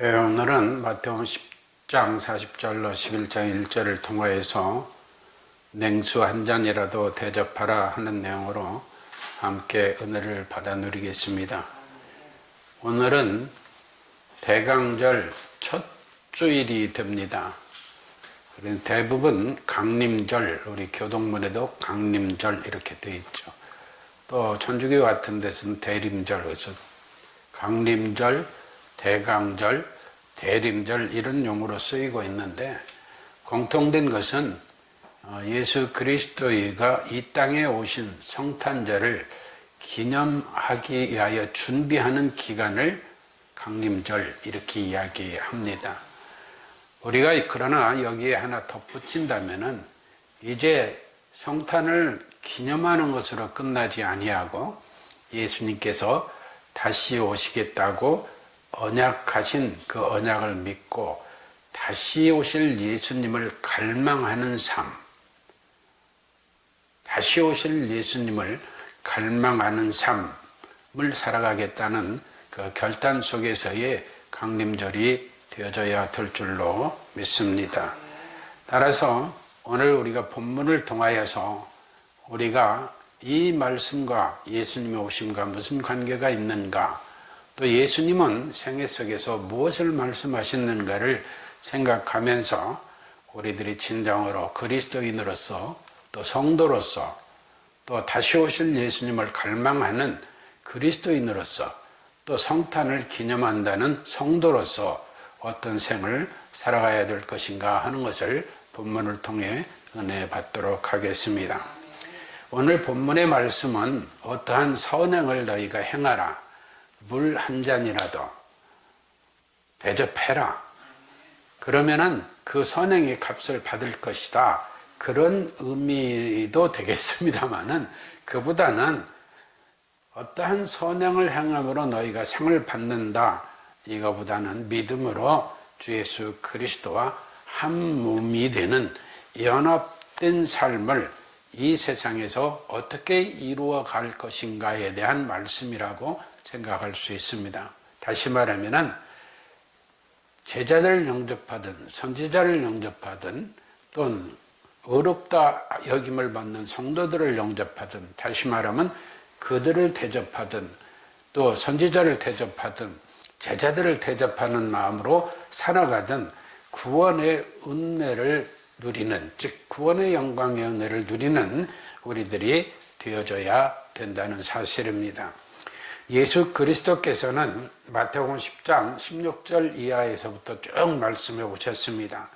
예, 오늘은 마태복음 10장 40절로 11장 1절을 통하여서 냉수 한 잔이라도 대접하라 하는 내용으로 함께 은혜를 받아 누리겠습니다. 오늘은 대강절 첫 주일이 됩니다. 대부분 강림절, 우리 교동문에도 강림절 이렇게 되어 있죠. 또 천주교 같은 데서는 대림절, 강림절, 대강절, 대림절 이런 용어로 쓰이고 있는데 공통된 것은 어, 예수 그리스도가 이 땅에 오신 성탄절을 기념하기 위하여 준비하는 기간을 강림절 이렇게 이야기합니다. 우리가 그러나 여기에 하나 덧붙인다면은 이제 성탄을 기념하는 것으로 끝나지 아니하고 예수님께서 다시 오시겠다고 언약하신 그 언약을 믿고 다시 오실 예수님을 갈망하는 삶, 다시 오실 예수님을 갈망하는 삶을 살아가겠다는 그 결단 속에서의 강림절이 되어져야 될 줄로 믿습니다. 따라서 오늘 우리가 본문을 통하여서 우리가 이 말씀과 예수님의 오심과 무슨 관계가 있는가, 또 예수님은 생애 속에서 무엇을 말씀하셨는가를 생각하면서 우리들이 진정으로 그리스도인으로서 또 성도로서 또 다시 오실 예수님을 갈망하는 그리스도인으로서 또 성탄을 기념한다는 성도로서 어떤 생을 살아가야 될 것인가 하는 것을 본문을 통해 은혜 받도록 하겠습니다. 오늘 본문의 말씀은 어떠한 선행을 너희가 행하라. 물 한 잔이라도 대접해라. 그러면은 그 선행의 값을 받을 것이다. 그런 의미도 되겠습니다만은 그보다는 어떠한 선행을 행함으로 너희가 상을 받는다. 이거보다는 믿음으로 주 예수 그리스도와 한 몸이 되는 연합된 삶을 이 세상에서 어떻게 이루어 갈 것인가에 대한 말씀이라고 생각할 수 있습니다. 다시 말하면은 제자들을 영접하든 선지자를 영접하든 또는 어렵다 여김을 받는 성도들을 영접하든 다시 말하면 그들을 대접하든 또 선지자를 대접하든 제자들을 대접하는 마음으로 살아가든 구원의 은혜를 누리는 즉 구원의 영광의 은혜를 누리는 우리들이 되어져야 된다는 사실입니다. 예수 그리스도께서는 마태복음 10장 16절 이하에서부터 쭉 말씀해 오셨습니다.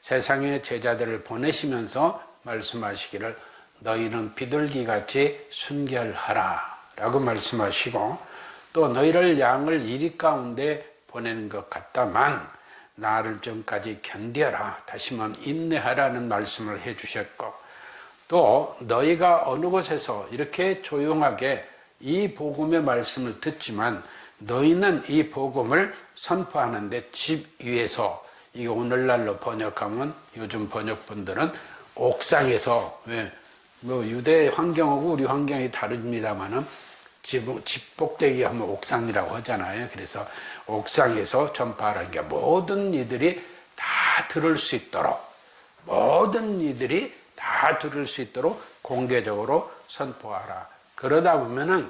세상의 제자들을 보내시면서 말씀하시기를 너희는 비둘기 같이 순결하라 라고 말씀하시고 또 너희를 양을 이리 가운데 보내는 것 같다만 나를 좀까지 견뎌라 다시 말하면 인내하라는 말씀을 해 주셨고 또 너희가 어느 곳에서 이렇게 조용하게 이 복음의 말씀을 듣지만 너희는 이 복음을 선포하는데 집 위에서 이 오늘날로 번역하면 요즘 번역분들은 옥상에서 왜, 뭐 유대 환경하고 우리 환경이 다릅니다만은 집, 집복되기 하면 옥상이라고 하잖아요. 그래서 옥상에서 전파하는 게 모든 이들이 다 들을 수 있도록 모든 이들이 다 들을 수 있도록 공개적으로 선포하라. 그러다 보면은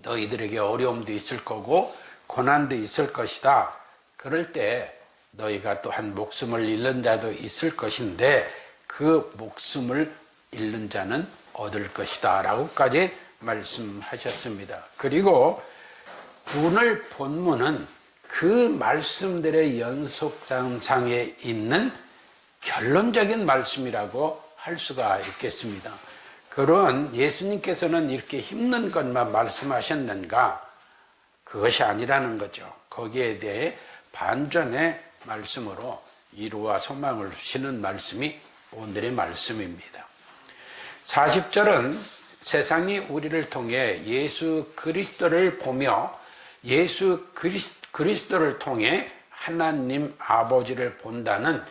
너희들에게 어려움도 있을 거고 고난도 있을 것이다. 그럴 때 너희가 또한 목숨을 잃는 자도 있을 것인데 그 목숨을 잃는 자는 얻을 것이다. 라고까지 말씀하셨습니다. 그리고 오늘 본문은 그 말씀들의 연속상에 있는 결론적인 말씀이라고 할 수가 있겠습니다. 그런 예수님께서는 이렇게 힘든 것만 말씀하셨는가? 그것이 아니라는 거죠. 거기에 대해 반전의 말씀으로 이루와 소망을 주시는 말씀이 오늘의 말씀입니다. 40절은 세상이 우리를 통해 예수 그리스도를 보며 예수 그리스도를 통해 하나님 아버지를 본다는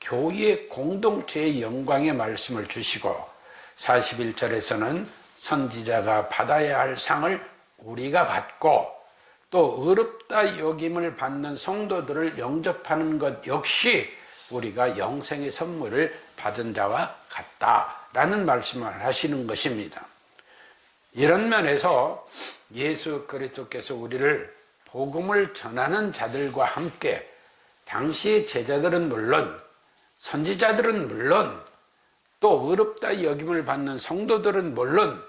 교회 공동체의 영광의 말씀을 주시고 41절에서는 선지자가 받아야 할 상을 우리가 받고 또 어렵다 여김을 받는 성도들을 영접하는 것 역시 우리가 영생의 선물을 받은 자와 같다라는 말씀을 하시는 것입니다. 이런 면에서 예수 그리스도께서 우리를 복음을 전하는 자들과 함께 당시 제자들은 물론 선지자들은 물론 또 어렵다 여김을 받는 성도들은 물론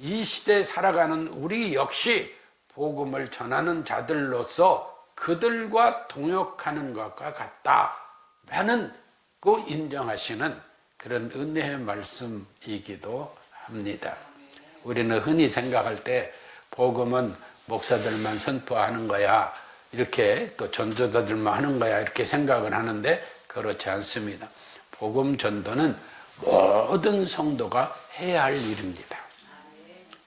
이 시대에 살아가는 우리 역시 복음을 전하는 자들로서 그들과 동역하는 것과 같다라는 그 인정하시는 그런 은혜의 말씀이기도 합니다. 우리는 흔히 생각할 때 복음은 목사들만 선포하는 거야. 이렇게 또 전도자들만 하는 거야. 이렇게 생각을 하는데 그렇지 않습니다. 복음 전도는 모든 성도가 해야 할 일입니다.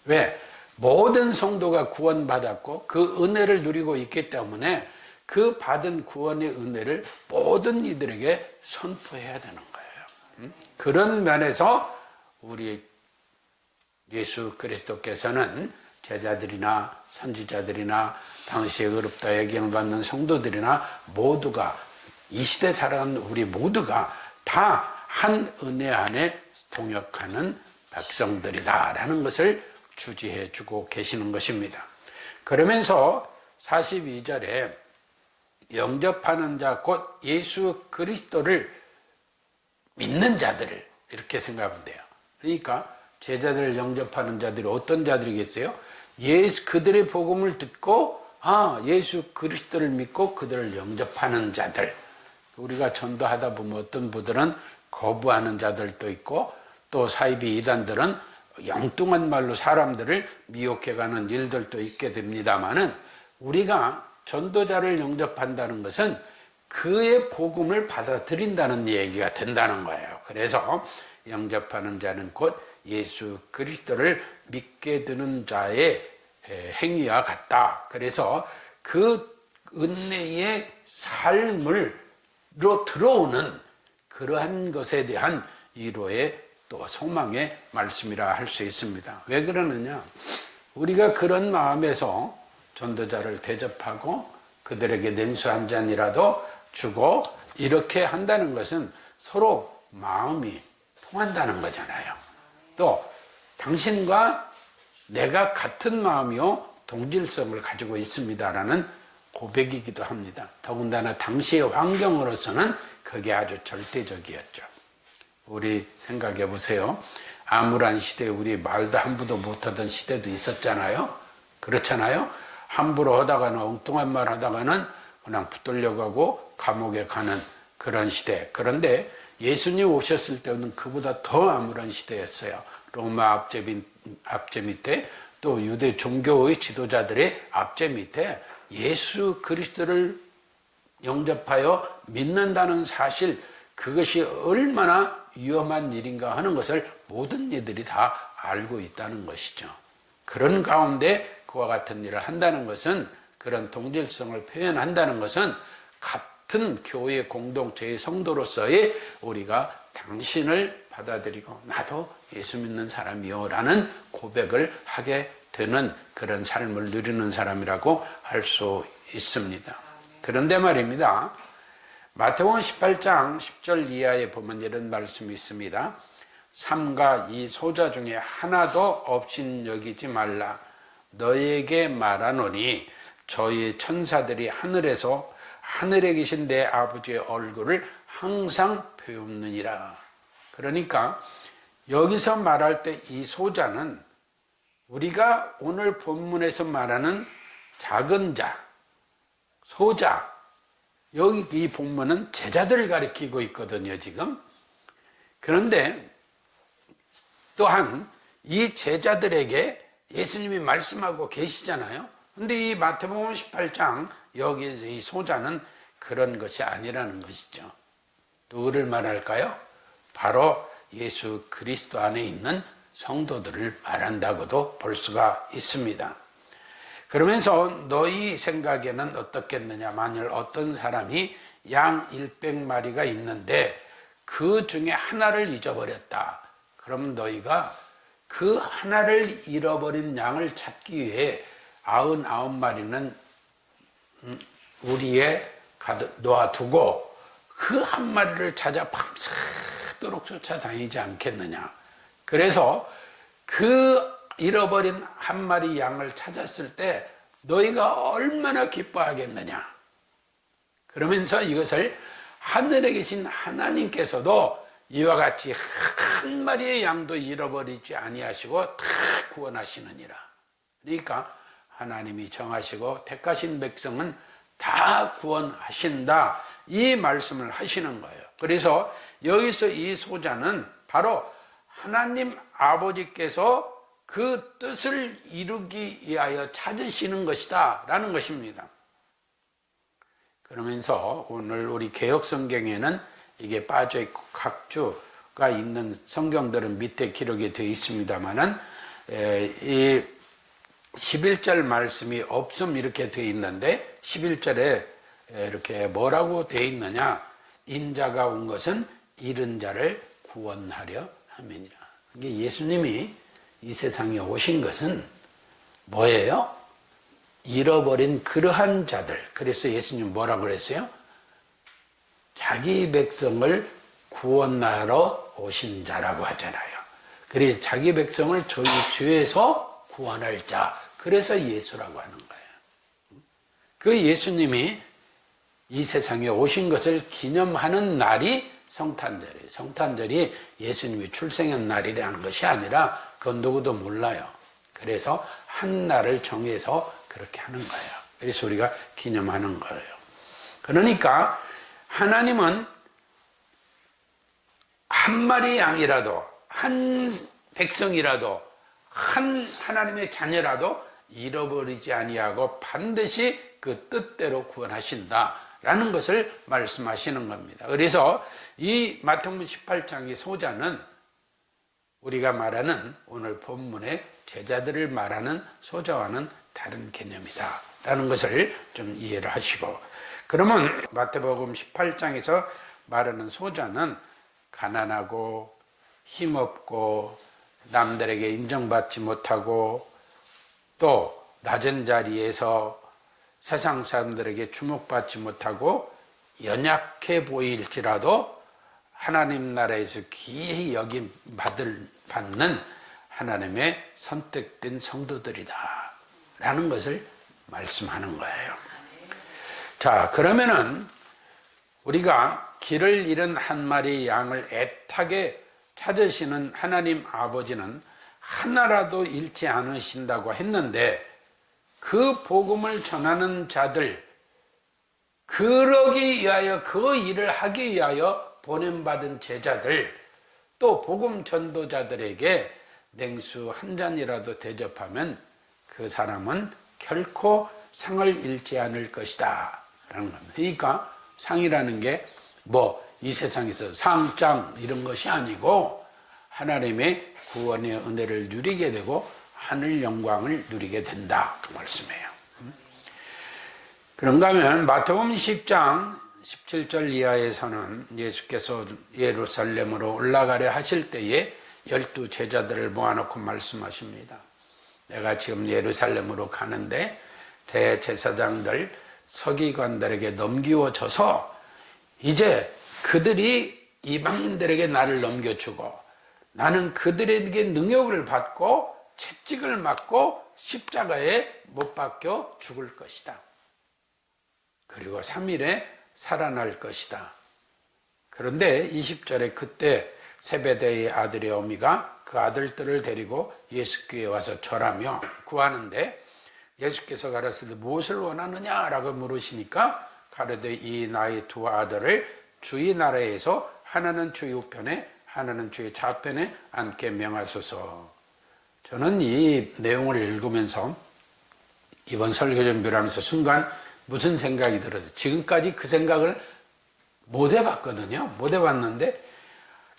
왜? 모든 성도가 구원받았고 그 은혜를 누리고 있기 때문에 그 받은 구원의 은혜를 모든 이들에게 선포해야 되는 거예요. 그런 면에서 우리 예수 그리스도께서는 제자들이나 선지자들이나 당시에 어렵다 여김을 받는 성도들이나 모두가 이 시대 살아가는 우리 모두가 다 한 은혜 안에 동역하는 백성들이다라는 것을 주지해 주고 계시는 것입니다. 그러면서 42절에 영접하는 자 곧 예수 그리스도를 믿는 자들을 이렇게 생각하면 돼요. 그러니까 제자들을 영접하는 자들이 어떤 자들이겠어요? 예수 그들의 복음을 듣고 아 예수 그리스도를 믿고 그들을 영접하는 자들. 우리가 전도하다 보면 어떤 분들은 거부하는 자들도 있고 또 사이비 이단들은 영뚱한 말로 사람들을 미혹해가는 일들도 있게 됩니다만은 우리가 전도자를 영접한다는 것은 그의 복음을 받아들인다는 얘기가 된다는 거예요. 그래서 영접하는 자는 곧 예수 그리스도를 믿게 되는 자의 행위와 같다. 그래서 그 은혜의 삶을로 들어오는 그러한 것에 대한 위로의 또 소망의 말씀이라 할 수 있습니다. 왜 그러느냐? 우리가 그런 마음에서 전도자를 대접하고 그들에게 냉수 한 잔이라도 주고 이렇게 한다는 것은 서로 마음이 통한다는 거잖아요. 또 당신과 내가 같은 마음이요 동질성을 가지고 있습니다라는 고백이기도 합니다. 더군다나 당시의 환경으로서는 그게 아주 절대적이었죠. 우리 생각해 보세요. 암울한 시대에 우리 말도 함부로 못하던 시대도 있었잖아요. 그렇잖아요. 함부로 하다가는 엉뚱한 말 하다가는 그냥 붙들려 가고 감옥에 가는 그런 시대. 그런데 예수님 오셨을 때는 그보다 더 암울한 시대였어요. 로마 압제, 압제 밑에 또 유대 종교의 지도자들의 압제 밑에 예수 그리스도를 영접하여 믿는다는 사실 그것이 얼마나 위험한 일인가 하는 것을 모든 이들이 다 알고 있다는 것이죠. 그런 가운데 그와 같은 일을 한다는 것은 그런 동질성을 표현한다는 것은 같은 교회 공동체의 성도로서의 우리가 당신을 받아들이고 나도 예수 믿는 사람이요라는 고백을 하게 되는 그런 삶을 누리는 사람이라고 할 수 있습니다. 그런데 말입니다. 마태복음 18장 10절 이하에 보면 이런 말씀이 있습니다. 삼가 이 소자 중에 하나도 없인 여기지 말라. 너에게 말하노니 저희 천사들이 하늘에서 하늘에 계신 내 아버지의 얼굴을 항상 배웁느니라. 그러니까 여기서 말할 때 이 소자는 우리가 오늘 본문에서 말하는 작은 자, 소자, 여기 이 본문은 제자들을 가리키고 있거든요, 지금. 그런데 또한 이 제자들에게 예수님이 말씀하고 계시잖아요. 근데 이 마태복음 18장 여기에서 이 소자는 그런 것이 아니라는 것이죠. 누구를 말할까요? 바로 예수 그리스도 안에 있는 성도들을 말한다고도 볼 수가 있습니다. 그러면서 너희 생각에는 어떻겠느냐? 만일 어떤 사람이 양 100마리가 있는데 그 중에 하나를 잊어버렸다. 그럼 너희가 그 하나를 잃어버린 양을 찾기 위해 99마리는 음, 가득 놓아두고 그 한 마리를 찾아 밤새도록 쫓아다니지 않겠느냐. 그래서 그 잃어버린 한 마리 양을 찾았을 때 너희가 얼마나 기뻐하겠느냐. 그러면서 이것을 하늘에 계신 하나님께서도 이와 같이 한 마리의 양도 잃어버리지 아니하시고 다 구원하시느니라. 그러니까 하나님이 정하시고 택하신 백성은 다 구원하신다. 이 말씀을 하시는 거예요. 그래서 여기서 이 소자는 바로 하나님 아버지께서 그 뜻을 이루기 위하여 찾으시는 것이다. 라는 것입니다. 그러면서 오늘 우리 개혁 성경에는 이게 빠져 있고 각주가 있는 성경들은 밑에 기록이 되어 있습니다만은 이 11절 말씀이 없음 이렇게 되어 있는데 11절에 이렇게 뭐라고 되어 있느냐 인자가 온 것은 잃은 자를 구원하려 함이니라. 이게 예수님이 이 세상에 오신 것은 뭐예요? 잃어버린 그러한 자들. 그래서 예수님 뭐라고 그랬어요? 자기 백성을 구원하러 오신 자라고 하잖아요. 그래서 자기 백성을 저희 죄에서 구원할 자. 그래서 예수라고 하는 거예요. 그 예수님이 이 세상에 오신 것을 기념하는 날이 성탄절이에요. 성탄절이 예수님이 출생한 날이라는 것이 아니라 그건 누구도 몰라요. 그래서 한 날을 정해서 그렇게 하는 거예요. 그래서 우리가 기념하는 거예요. 그러니까 하나님은 한 마리 양이라도 한 백성이라도 한 하나님의 자녀라도 잃어버리지 아니하고 반드시 그 뜻대로 구원하신다라는 것을 말씀하시는 겁니다. 그래서 이 마태복음 18장의 소자는 우리가 말하는 오늘 본문의 제자들을 말하는 소자와는 다른 개념이다. 라는 것을 좀 이해를 하시고. 그러면 마태복음 18장에서 말하는 소자는 가난하고 힘없고 남들에게 인정받지 못하고 또 낮은 자리에서 세상 사람들에게 주목받지 못하고 연약해 보일지라도 하나님 나라에서 귀히 여김 받을 받는 하나님의 선택된 성도들이다. 라는 것을 말씀하는 거예요. 자, 그러면은 우리가 길을 잃은 한 마리 양을 애타게 찾으시는 하나님 아버지는 하나라도 잃지 않으신다고 했는데 그 복음을 전하는 자들, 그러기 위하여 그 일을 하기 위하여 보냄받은 제자들, 또 복음 전도자들에게 냉수 한 잔이라도 대접하면 그 사람은 결코 상을 잃지 않을 것이다. 라는 겁니다. 그러니까 상이라는 게 뭐 이 세상에서 상장 이런 것이 아니고 하나님의 구원의 은혜를 누리게 되고 하늘 영광을 누리게 된다. 그 말씀이에요. 그런가 하면 마태복음 10장 17절 이하에서는 예수께서 예루살렘으로 올라가려 하실 때에 열두 제자들을 모아놓고 말씀하십니다. 내가 지금 예루살렘으로 가는데 대제사장들 서기관들에게 넘기워져서 이제 그들이 이방인들에게 나를 넘겨주고 나는 그들에게 능욕을 받고 채찍을 맞고 십자가에 못 박혀 죽을 것이다. 그리고 3일에 살아날 것이다. 그런데 20절에 그때 세베대의 아들의 어미가 그 아들들을 데리고 예수께 와서 절하며 구하는데 예수께서 가라사대 무엇을 원하느냐라고 물으시니까 가르되 이 나의 두 아들을 주의 나라에서 하나는 주의 우편에 하나는 주의 좌편에 앉게 명하소서. 저는 이 내용을 읽으면서 이번 설교 준비를 하면서 순간 무슨 생각이 들어서 지금까지 그 생각을 못 해봤거든요. 못 해봤는데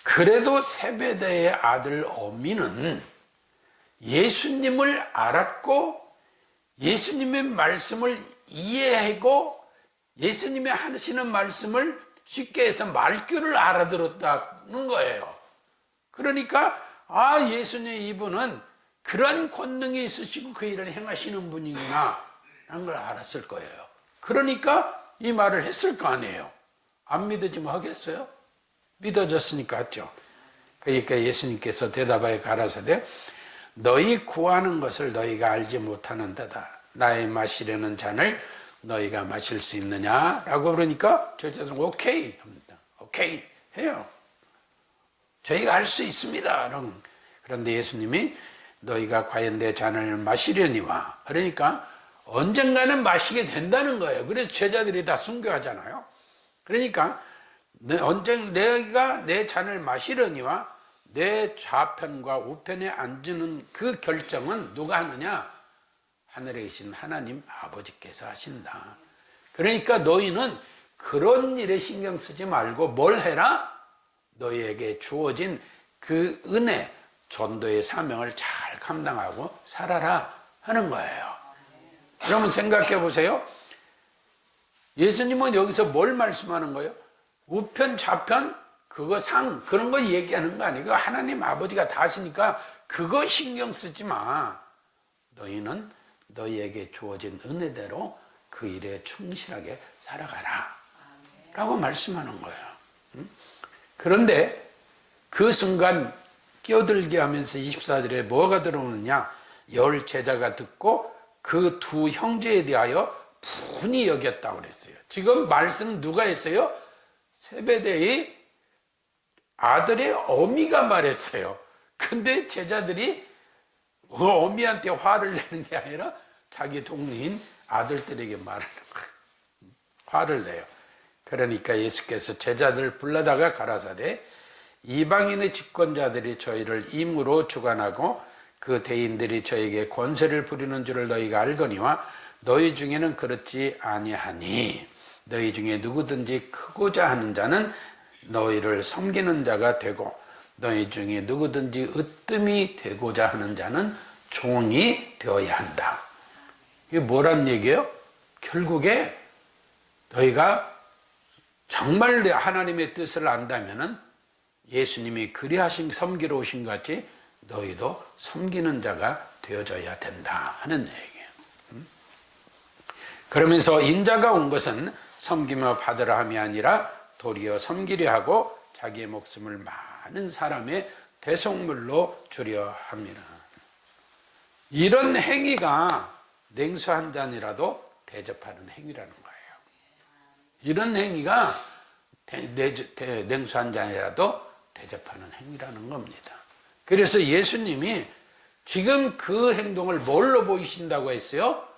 그래도 세베대의 아들 어미는 예수님을 알았고 예수님의 말씀을 이해하고 예수님이 하시는 말씀을 쉽게 해서 말귀를 알아들었다는 거예요. 그러니까 아 예수님 이분은 그런 권능이 있으시고 그 일을 행하시는 분이구나 라는 걸 알았을 거예요. 그러니까 이 말을 했을 거 아니에요. 안 믿어지면 하겠어요? 믿어졌으니까 했죠. 그러니까 예수님께서 대답하여 가라사대 너희 구하는 것을 너희가 알지 못하는 데다 나의 마시려는 잔을 너희가 마실 수 있느냐라고 그러니까 저자들은 오케이 합니다. 오케이 해요. 저희가 할 수 있습니다. 그런데 예수님이 너희가 과연 내 잔을 마시려니와 그러니까 언젠가는 마시게 된다는 거예요. 그래서 제자들이 다 순교하잖아요. 그러니까 언제 내가 내 잔을 마시려니와 내 좌편과 우편에 앉는 그 결정은 누가 하느냐? 하늘에 계신 하나님 아버지께서 하신다. 그러니까 너희는 그런 일에 신경 쓰지 말고 뭘 해라? 너희에게 주어진 그 은혜, 전도의 사명을 잘 감당하고 살아라 하는 거예요. 그러면 생각해 보세요. 예수님은 여기서 뭘 말씀하는 거예요? 우편, 좌편, 그거 상, 그런 거 얘기하는 거 아니고 하나님 아버지가 다 하시니까 그거 신경 쓰지 마. 너희는 너희에게 주어진 은혜대로 그 일에 충실하게 살아가라. 라고 말씀하는 거예요. 그런데 그 순간 끼어들게 하면서 24절에 뭐가 들어오느냐? 열 제자가 듣고 그 두 형제에 대하여 분이 여겼다고 그랬어요. 지금 말씀 누가 했어요? 세베대의 아들의 어미가 말했어요. 근데 제자들이 그 어미한테 화를 내는 게 아니라 자기 동네인 아들들에게 말하는 거예요. 화를 내요. 그러니까 예수께서 제자들을 불러다가 가라사대 이방인의 집권자들이 저희를 임으로 주관하고 그 대인들이 저에게 권세를 부리는 줄을 너희가 알거니와 너희 중에는 그렇지 아니하니 너희 중에 누구든지 크고자 하는 자는 너희를 섬기는 자가 되고 너희 중에 누구든지 으뜸이 되고자 하는 자는 종이 되어야 한다. 이게 뭐란 얘기예요? 결국에 너희가 정말 내 하나님의 뜻을 안다면은 예수님이 그리하신 섬기러 오신 것 같이 너희도 섬기는 자가 되어져야 된다 하는 얘기예요. 음? 그러면서 인자가 온 것은 섬기며 받으라 함이 아니라 도리어 섬기려 하고 자기의 목숨을 많은 사람의 대속물로 주려 합니다. 이런 행위가 냉수 한 잔이라도 대접하는 행위라는 거예요. 이런 행위가 냉수 한 잔이라도 대접하는 행위라는 겁니다. 그래서 예수님이 지금 그 행동을 뭘로 보이신다고 했어요?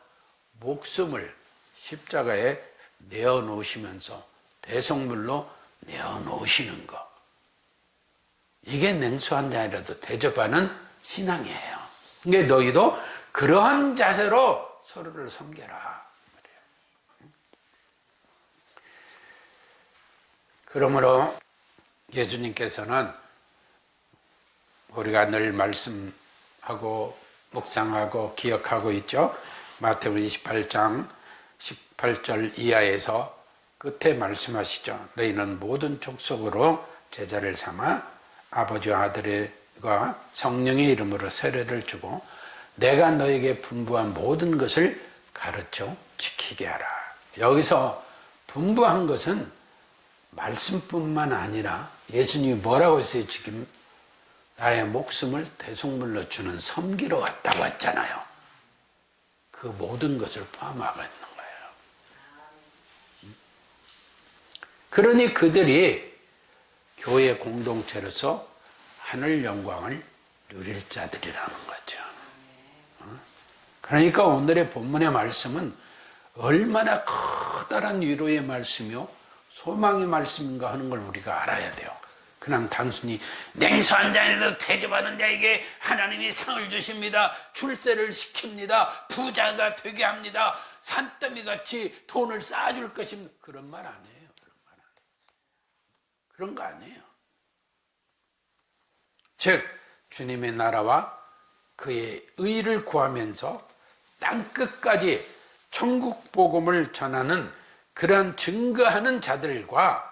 목숨을 십자가에 내어놓으시면서 대성물로 내어놓으시는 거. 이게 냉수 한 잔이라도 대접하는 신앙이에요. 그러니까 너희도 그러한 자세로 서로를 섬겨라. 그러므로 예수님께서는 우리가 늘 말씀하고 묵상하고 기억하고 있죠. 마태복음 28장 18절 이하에서 끝에 말씀하시죠. 너희는 모든 족속으로 제자를 삼아 아버지와 아들과 성령의 이름으로 세례를 주고 내가 너에게 분부한 모든 것을 가르쳐 지키게 하라. 여기서 분부한 것은 말씀뿐만 아니라 예수님이 뭐라고 했어요? 지금 나의 목숨을 대속물로 주는 섬기러 왔다고 했잖아요. 그 모든 것을 포함하고 있는 거예요. 그러니 그들이 교회 공동체로서 하늘 영광을 누릴 자들이라는 거죠. 그러니까 오늘의 본문의 말씀은 얼마나 커다란 위로의 말씀이요, 소망의 말씀인가 하는 걸 우리가 알아야 돼요. 그냥 단순히 냉수 한 잔에도 대접하는 자에게 하나님이 상을 주십니다. 출세를 시킵니다. 부자가 되게 합니다. 산더미 같이 돈을 쌓아줄 것입니다. 그런 말 아니에요. 그런 말 아니에요. 그런 거 아니에요. 즉, 주님의 나라와 그의 의를 구하면서 땅 끝까지 천국 복음을 전하는 그런 증거하는 자들과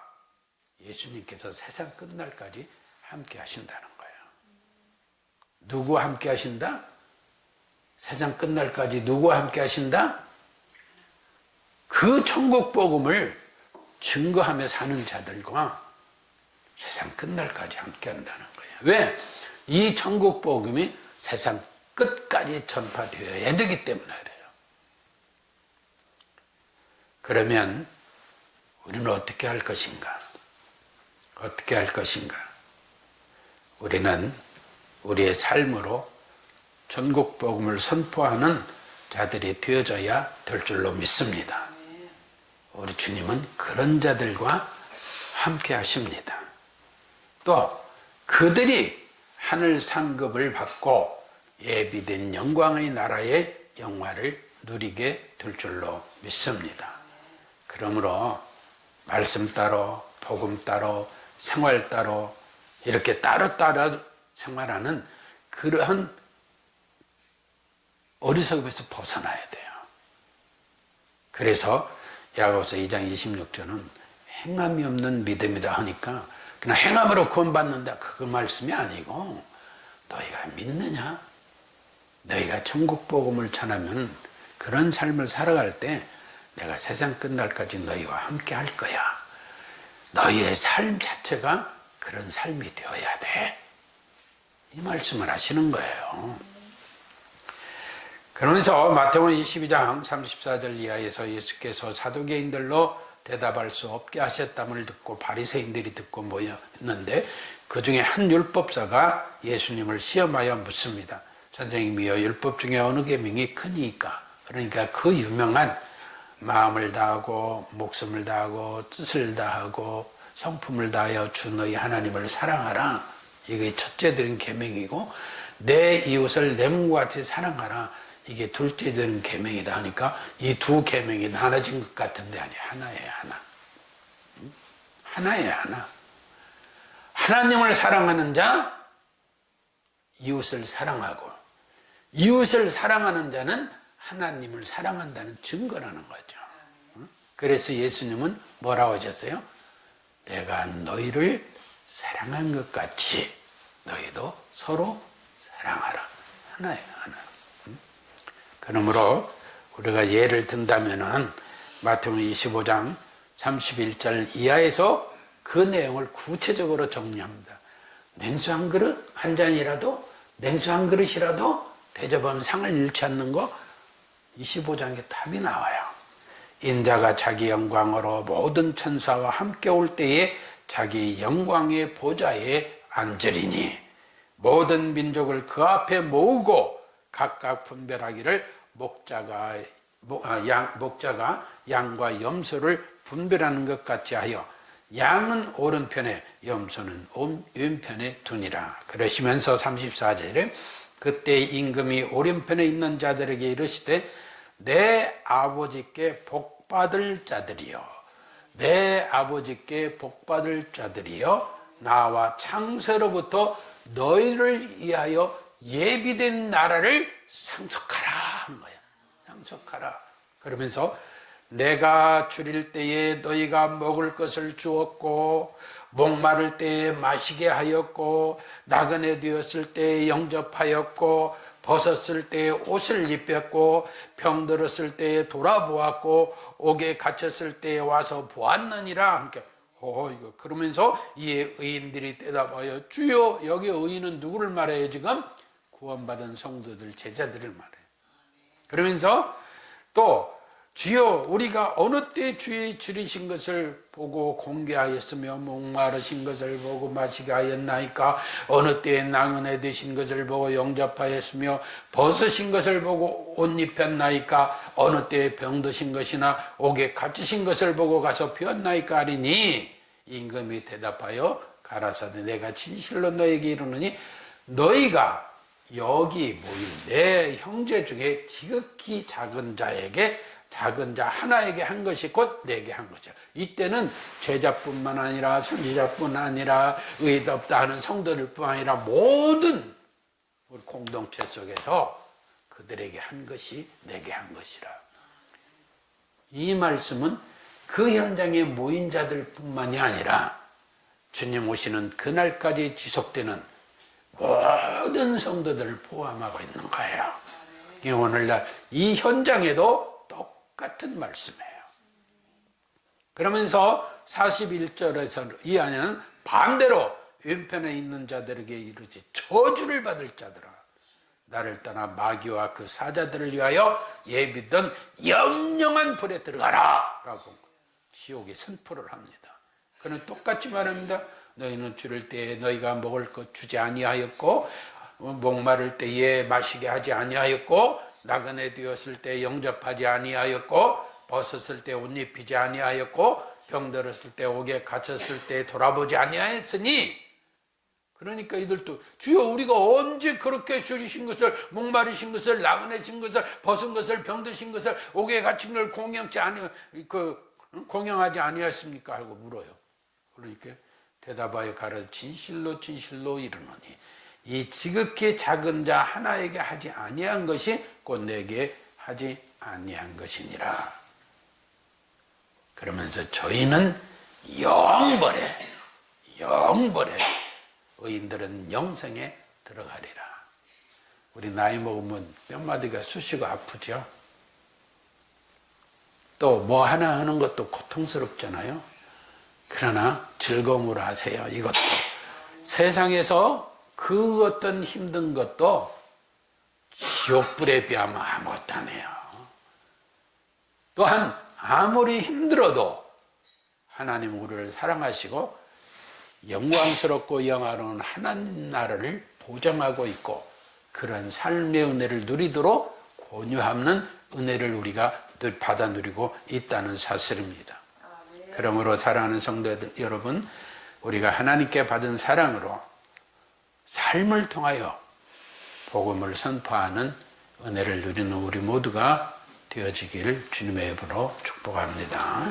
예수님께서 세상 끝날까지 함께 하신다는 거예요. 누구 함께 하신다? 세상 끝날까지 누구 함께 하신다? 그그 천국 복음을 증거하며 사는 자들과 세상 끝날까지 함께 한다는 거예요. 왜? 이 천국 복음이 세상 끝까지 전파되어야 되기 때문에 그래요. 그러면 우리는 어떻게 할 것인가? 어떻게 할 것인가? 우리는 우리의 삶으로 전국 복음을 선포하는 자들이 되어져야 될 줄로 믿습니다. 우리 주님은 그런 자들과 함께 하십니다. 또 그들이 하늘 상급을 받고 예비된 영광의 나라의 영화를 누리게 될 줄로 믿습니다. 그러므로 말씀 따로 복음 따로 생활 따로 이렇게 따로따로 생활하는 그러한 어리석음에서 벗어나야 돼요. 그래서 야고보서 2장 26절은 행함이 없는 믿음이다 하니까 그냥 행함으로 구원받는다 그 말씀이 아니고 너희가 믿느냐? 너희가 천국 복음을 전하면 그런 삶을 살아갈 때 내가 세상 끝날까지 너희와 함께 할 거야. 너희의 삶 자체가 그런 삶이 되어야 돼. 이 말씀을 하시는 거예요. 그러면서 마태복음 22장 34절 이하에서 예수께서 사두개인들로 대답할 수 없게 하셨담을 듣고 바리새인들이 듣고 모였는데 그 중에 한 율법사가 예수님을 시험하여 묻습니다. 선생님이여 율법 중에 어느 계명이 크니까 그러니까 그 유명한 마음을 다하고 목숨을 다하고 뜻을 다하고 성품을 다하여 주 너희 하나님을 사랑하라. 이게 첫째 드린 계명이고 내 이웃을 내 몸과 같이 사랑하라. 이게 둘째 드린 계명이다 하니까 이 두 계명이 나눠진 것 같은데 아니 하나예요 하나. 하나예요 하나. 하나님을 사랑하는 자 이웃을 사랑하고 이웃을 사랑하는 자는 하나님을 사랑한다는 증거라는 거죠. 그래서 예수님은 뭐라고 하셨어요? 내가 너희를 사랑한 것 같이 너희도 서로 사랑하라. 하나예요, 하나. 그러므로 우리가 예를 든다면은 마태복음 25장 31절 이하에서 그 내용을 구체적으로 정리합니다. 냉수 한 그릇 한 잔이라도 냉수 한 그릇이라도 대접하면 상을 잃지 않는 거 25장에 답이 나와요. 인자가 자기 영광으로 모든 천사와 함께 올 때에 자기 영광의 보좌에 앉으리니 모든 민족을 그 앞에 모으고 각각 분별하기를 목자가 아, 양, 목자가 양과 염소를 분별하는 것 같이 하여 양은 오른편에 염소는 왼편에 두니라 그러시면서 34절에 그때 임금이 오른편에 있는 자들에게 이르시되 내 아버지께 복받을 자들이여. 내 아버지께 복받을 자들이여. 나와 창세로부터 너희를 위하여 예비된 나라를 상속하라. 한 거야. 상속하라. 그러면서 내가 줄일 때에 너희가 먹을 것을 주었고 목마를 때에 마시게 하였고 나그네 되었을 때에 영접하였고 벗었을 때에 옷을 입혔고 병들었을 때에 돌아보았고 옥에 갇혔을 때에 와서 보았느니라 함께. 어 이거 그러면서 이에 의인들이 대답하여 주여 여기 의인은 누구를 말해요 지금? 구원받은 성도들 제자들을 말해요. 그러면서 또 주여 우리가 어느 때 주의 줄이신 것을 보고 공개하였으며 목마르신 것을 보고 마시게 하였나이까? 어느 때에 나그네 되신 것을 보고 영접하였으며 벗으신 것을 보고 옷 입혔나이까? 어느 때에 병드신 것이나 옥에 갇히신 것을 보고 가서 비었나이까 하리니? 임금이 대답하여 가라사대 내가 진실로 너에게 이르노니 너희가 여기 모인 내 형제 중에 지극히 작은 자에게 작은 자 하나에게 한 것이 곧 내게 한 거죠. 이때는 제자뿐만 아니라 선지자뿐 아니라 의롭다 하는 성도들뿐 아니라 모든 우리 공동체 속에서 그들에게 한 것이 내게 한 것이라. 이 말씀은 그 현장에 모인 자들뿐만이 아니라 주님 오시는 그날까지 지속되는 모든 성도들을 포함하고 있는 거예요. 오늘날 이 현장에도 똑같은 말씀이에요. 그러면서 41절에서 이 안에는 반대로 왼편에 있는 자들에게 이르지 저주를 받을 자들아 나를 떠나 마귀와 그 사자들을 위하여 예비던 영영한 불에 들어가라 라고 지옥에 선포를 합니다 그는 똑같이 말합니다 너희는 줄을 때에 너희가 먹을 것 주지 아니하였고 목마를 때에 마시게 하지 아니하였고 나그네 되었을 때 영접하지 아니하였고 벗었을 때 옷 입히지 아니하였고 병들었을 때 옥에 갇혔을 때 돌아보지 아니하였으니 그러니까 이들도 주여 우리가 언제 그렇게 줄이신 것을 목마르신 것을 나그네신 것을 벗은 것을 병드신 것을 옥에 갇힌 걸 공영치 아니 그 공영하지 아니었습니까 하고 물어요. 그러니까 대답하여 가르 진실로 진실로 이르노니 이 지극히 작은 자 하나에게 하지 아니한 것이 곧 내게 하지 아니한 것이니라. 그러면서 저희는 영벌에 영벌에 의인들은 영생에 들어가리라. 우리 나이 먹으면 뼈마디가 쑤시고 아프죠. 또 뭐 하나 하는 것도 고통스럽잖아요. 그러나 즐거움으로 하세요. 이것도 세상에서 그 어떤 힘든 것도 지옥불에 비하면 아무것도 안 해요. 또한 아무리 힘들어도 하나님 우리를 사랑하시고 영광스럽고 영화로운 하나님 나라를 보장하고 있고 그런 삶의 은혜를 누리도록 권유하는 은혜를 우리가 늘 받아 누리고 있다는 사실입니다. 그러므로 사랑하는 성도들 여러분, 우리가 하나님께 받은 사랑으로 삶을 통하여 복음을 선포하는 은혜를 누리는 우리 모두가 되어지기를 주님의 이름으로 축복합니다.